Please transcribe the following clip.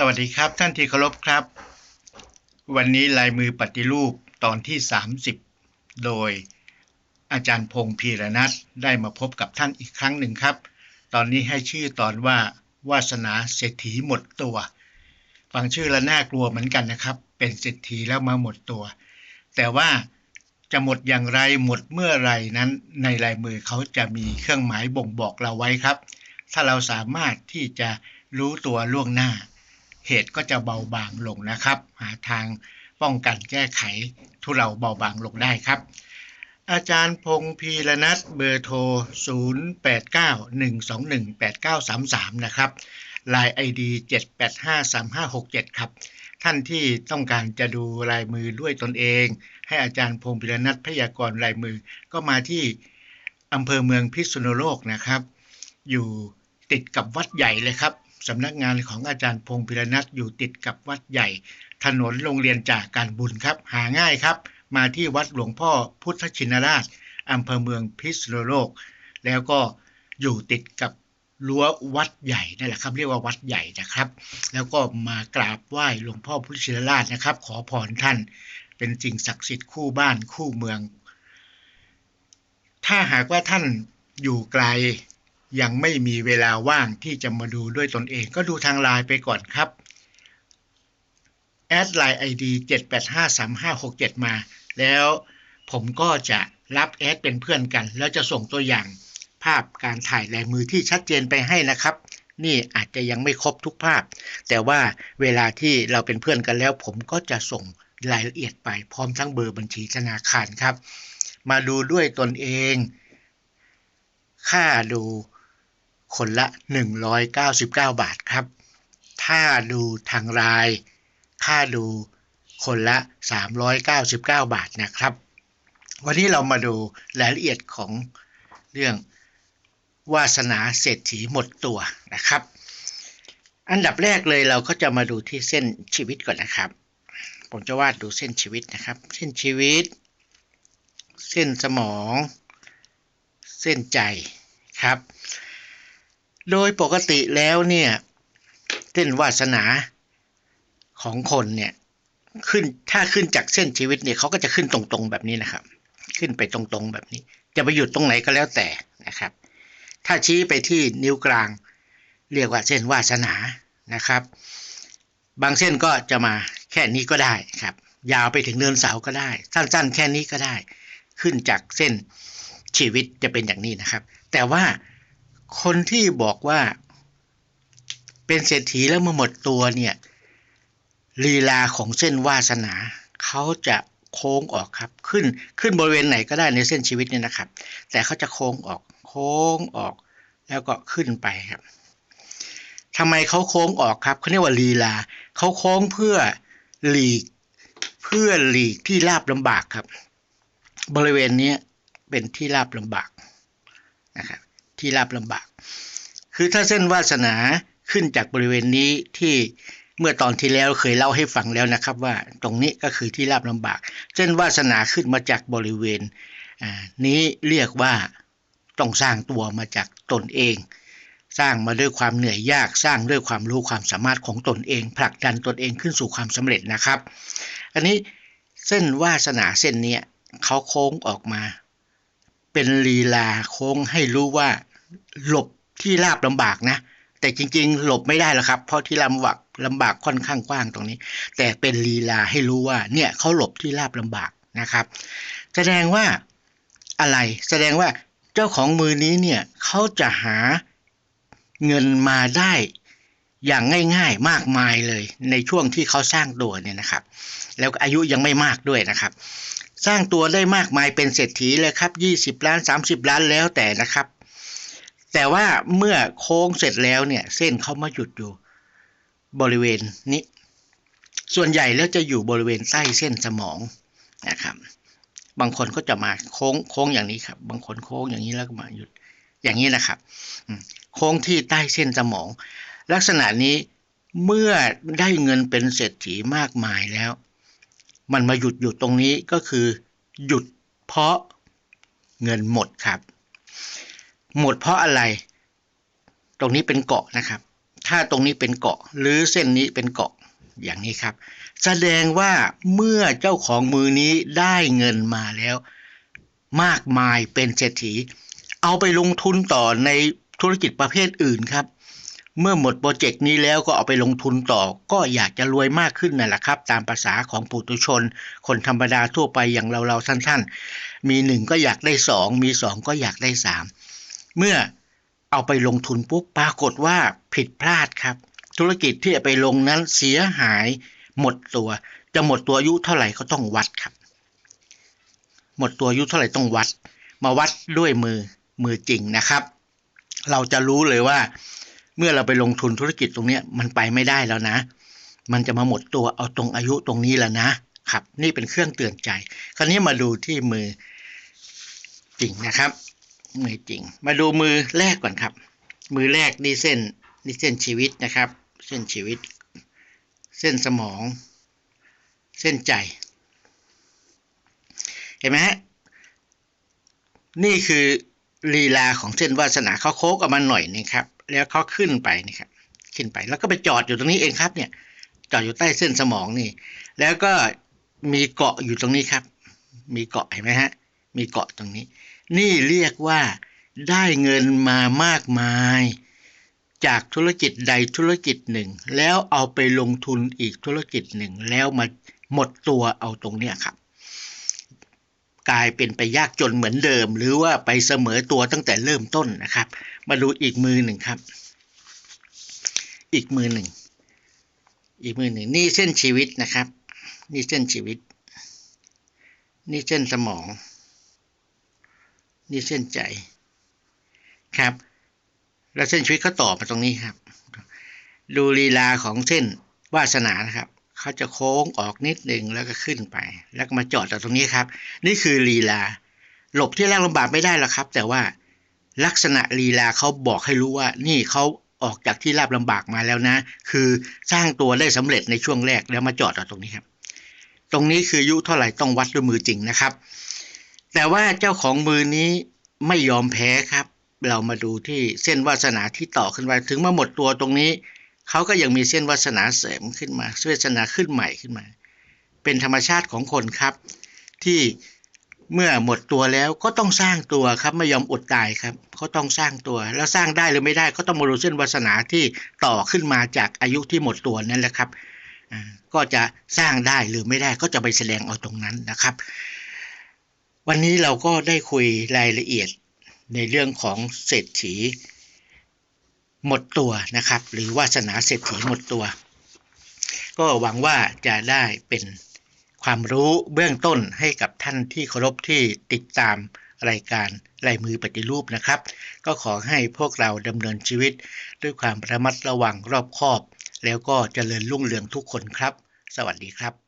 สวัสดีครับท่านที่เคารพครับ วันนี้ลายมือปฏิรูปตอนที่ 30 โดยอาจารย์พงษ์พีรนัทได้มาพบกับท่านอีกครั้งหนึ่งครับ ตอนนี้ให้ชื่อตอนว่าวาสนาเศรษฐีหมดตัว ฟังชื่อแล้วน่ากลัวเหมือนกันนะครับ เป็นเศรษฐีแล้วมาหมดตัว แต่ว่าจะหมดอย่างไรหมดเมื่อไรนั้น ในลายมือเขาจะมีเครื่องหมายบ่งบอกเราไว้ครับ ถ้าเราสามารถที่จะรู้ตัวล่วงหน้า เหตุก็จะเบาบางลงนะครับ หาทางป้องกันแก้ไขทุเราเบาบางลงได้ครับ อาจารย์พงพีรนัทเบอร์โทร 0891218933 นะครับลาย ID 7853567 ครับ ท่านที่ต้องการจะดูลายมือด้วยตนเอง ให้อาจารย์พงพีรนัทพยากรณ์ลายมือก็มาที่อำเภอเมืองพิษณุโลกนะครับ อยู่ติดกับวัดใหญ่เลยครับ สำนักงานของอาจารย์พงษ์พิรนัทอยู่ติดกับวัดใหญ่ ถนนโรงเรียนจากการบุญครับ หาง่ายครับ มาที่วัดหลวงพ่อพุทธชินราชอำเภอเมืองพิษณุโลก แล้วก็อยู่ติดกับรั้ววัดใหญ่นั่นแหละครับ เรียกว่าวัดใหญ่นะครับ แล้วก็มากราบไหว้หลวงพ่อพุทธชินราชนะครับ ขอพรท่าน เป็นสิ่งศักดิ์สิทธิ์คู่บ้านคู่เมือง ถ้าหากว่าท่านอยู่ไกล ยังไม่มีเวลาว่างที่จะมาดูด้วยตนเองก็ดูทางไลน์ไปก่อนครับแอดไลน์ ID 7853567มา แล้วผมก็จะรับแอดเป็นเพื่อนกัน แล้วจะส่งตัวอย่างภาพการถ่ายลายมือที่ชัดเจนไปให้นะครับ นี่อาจจะยังไม่ครบทุกภาพ แต่ว่าเวลาที่เราเป็นเพื่อนกันแล้ว ผมก็จะส่งรายละเอียดไปพร้อมทั้งเบอร์บัญชีธนาคารครับ มาดูด้วยตนเอง ค่าดู คนละ 199 บาทครับ ถ้าดูทางราย ค่าดูคนละ 399 บาทนะครับ วันนี้เรามาดูรายละเอียดของเรื่องวาสนาเศรษฐีหมดตัวนะครับ อันดับแรกเลยเราก็จะมาดูที่เส้นชีวิตก่อนนะครับ ผมจะวาดดูเส้นชีวิตนะครับ เส้นชีวิต เส้นสมอง เส้นใจครับ โดยปกติแล้วเนี่ยเส้นวาสนาของคนเนี่ยขึ้นถ้าขึ้นจากเส้นชีวิตเนี่ยเขาก็จะขึ้นตรงๆแบบนี้นะครับ ขึ้นไปตรงๆแบบนี้ จะไปหยุดตรงไหนก็แล้วแต่นะครับ ถ้าชี้ไปที่นิ้วกลาง เรียกว่าเส้นวาสนานะครับ บางเส้นก็จะมาแค่นี้ก็ได้ครับ ยาวไปถึงเนินเสาก็ได้ สั้นๆ แค่นี้ก็ได้ ขึ้นจากเส้นชีวิตจะเป็นอย่างนี้นะครับ แต่ว่า คนที่บอกว่าเป็นเศรษฐีแล้วมาหมดตัวเนี่ยลีลาของเส้นวาสนาเขาจะโค้งออกครับ ขึ้นขึ้นบริเวณไหนก็ได้ในเส้นชีวิตเนี่ยนะครับ แต่เขาจะโค้งออก โค้งออก แล้วก็ขึ้นไปครับทำไมเขาโค้งออกครับเขาเรียกว่าลีลาเขาโค้งเพื่อหลีกเพื่อหลีกที่ราบลำบากครับ บริเวณนี้เป็นที่ราบลำบากนะครับ ที่ราบลำบาก คือถ้าเส้นวาสนาขึ้นจากบริเวณนี้ที่เมื่อตอนที่แล้วเคยเล่าให้ฟังแล้วนะครับ ว่าตรงนี้ก็คือที่ราบลำบาก เส้นวาสนาขึ้นมาจากบริเวณนี้เรียกว่าต้องสร้างตัวมาจากตนเอง สร้างมาด้วยความเหนื่อยยากสร้างด้วยความรู้ความสามารถของตนเอง ผลักดันตนเองขึ้นสู่ความสำเร็จนะครับ อันนี้เส้นวาสนาเส้นนี้เขาโค้งออกมา เป็นลีลาโค้งให้รู้ว่าหลบที่ราบลำบากนะ แต่จริง ๆ หลบไม่ได้หรอกครับ เพราะที่ลำบากลำบากค่อนข้างกว้างตรงนี้ แต่เป็นลีลาให้รู้ว่าเนี่ยเขาหลบที่ราบลำบากนะครับ แสดงว่าอะไรแสดงว่าเจ้าของมือนี้เนี่ยเขาจะหาเงินมาได้อย่างง่ายๆมากมายเลยในช่วงที่เขาสร้างตัวเนี่ยนะครับ แล้วอายุยังไม่มากด้วยนะครับ สร้างตัวได้มากมายเป็นเศรษฐีเลยครับ 20 ล้าน 30 ล้านแล้วแต่นะครับ แต่ว่าเมื่อโค้งเสร็จแล้วเนี่ย เส้นเขามาหยุดอยู่บริเวณนี้ ส่วนใหญ่แล้วจะอยู่บริเวณใต้เส้นสมองนะครับ บางคนก็จะมาโค้งโค้งอย่างนี้ครับ บางคนโค้งอย่างนี้แล้วก็มาหยุดอย่างนี้นะครับ โค้งที่ใต้เส้นสมอง ลักษณะนี้เมื่อได้เงินเป็นเศรษฐีมากมายแล้ว มันมาหยุดอยู่ตรงนี้ก็คือ หยุดเพราะเงินหมดครับ หมดเพราะอะไร ตรงนี้เป็นเกาะนะครับ ถ้าตรงนี้เป็นเกาะ หรือเส้นนี้เป็นเกาะอย่างนี้ครับ แสดงว่าเมื่อเจ้าของมือนี้ได้เงินมาแล้ว มากมายเป็นเศรษฐี เอาไปลงทุนต่อในธุรกิจประเภทอื่นครับ เมื่อหมดโปรเจกต์นี้แล้วก็เอาไปลงทุนต่อ ก็อยากจะรวยมากขึ้นนั่นแหละครับ ตามภาษาของปุถุชน คนธรรมดาทั่วไปอย่างเราๆท่านๆ มีหนึ่งก็อยากได้สองมีสองก็อยากได้สามเมื่อเอาไปลงทุนปุ๊บปรากฏว่าผิดพลาดครับ ธุรกิจที่ไปลงนั้นเสียหายหมดตัว จะหมดตัวอายุเท่าไหร่ก็ต้องวัดครับ หมดตัวอายุเท่าไหร่ต้องวัด มาวัดด้วยมือมือจริงนะครับ เราจะรู้เลยว่า เมื่อเราไปลงทุนธุรกิจตรงนี้มันไปไม่ได้แล้วนะ มันจะมาหมดตัวเอาตรงอายุตรงนี้แล้วนะครับ นี่เป็นเครื่องเตือนใจ คราวนี้มาดูที่มือจริงนะครับ มือจริง มาดูมือแรกก่อนครับ มือแรกนี่เส้นนี่เส้นชีวิตนะครับ เส้นชีวิต เส้นสมอง เส้นใจ เห็นไหมฮะนี่คือลีลาของเส้นวาสนาเขาโค้งออกมาหน่อยนึงครับ แล้วเขาขึ้นไปนี่ครับขึ้นไป แล้วก็ไปจอดอยู่ตรงนี้เองครับ เนี่ย จอดอยู่ใต้เส้นสมองนี่ แล้วก็มีเกาะอยู่ตรงนี้ครับ มีเกาะเห็นไหมฮะ มีเกาะตรงนี้ นี่เรียกว่าได้เงินมามากมาย จากธุรกิจใดธุรกิจหนึ่ง แล้วเอาไปลงทุนอีกธุรกิจหนึ่ง แล้วมาหมดตัวเอาตรงเนี้ยครับ กลายเป็นไปยากจนเหมือนเดิม หรือว่าไปเสมอตัวตั้งแต่เริ่มต้นนะครับ มาดูอีกมือหนึ่งครับ อีกมือหนึ่ง อีกมือหนึ่ง นี่เส้นชีวิตนะครับ นี่เส้นชีวิต นี่เส้นสมอง นี่เส้นใจครับ แล้วเส้นชีวิตเขาต่อมาตรงนี้ครับ ดูลีลาของเส้นวาสนานะครับเขาจะโค้งออกนิดหนึ่งแล้วก็ขึ้นไป แล้วก็มาจอดตรงนี้ครับ นี่คือลีลา หลบที่แรกลำบากไม่ได้หรอกครับ แต่ว่า ลักษณะลีลาเขาบอกให้รู้ว่านี่เขาออกจากที่ราบลำบากมาแล้วนะ คือสร้างตัวได้สำเร็จในช่วงแรกแล้วมาจอดเอตรงนี้ครับ ตรงนี้คืออายุเท่าไหร่ต้องวัดด้วยมือจริงนะครับ แต่ว่าเจ้าของมือนี้ไม่ยอมแพ้ครับ เรามาดูที่เส้นวาสนาที่ต่อขึ้นไปถึงมาหมดตัวตรงนี้เขาก็ยังมีเส้นวาสนาเสริมขึ้นมาเส้นวาสนาขึ้นใหม่ขึ้นมา เป็นธรรมชาติของคนครับ ที่ เมื่อหมดตัวแล้วก็ต้องสร้างตัวครับไม่ยอมอดตายครับเขาต้องสร้างตัว แล้วสร้างได้หรือไม่ได้ก็ต้องมาดูเส้นวาสนาที่ต่อขึ้นมาจากอายุที่หมดตัวนั่นแหละครับอ่าก็จะสร้างได้หรือไม่ได้ก็จะไปแสดงเอาตรงนั้นนะครับ วันนี้เราก็ได้คุยรายละเอียดในเรื่องของเศรษฐีหมดตัวนะครับ หรือวาสนาเศรษฐีหมดตัว ก็หวังว่าจะได้เป็น ความรู้เบื้องต้นให้กับท่านที่เคารพที่ติดตามรายการลายมือปฏิรูปนะครับ ก็ขอให้พวกเราดำเนินชีวิต ด้วยความระมัดระวังรอบคอบ แล้วก็เจริญรุ่งเรืองทุกคนครับ สวัสดีครับ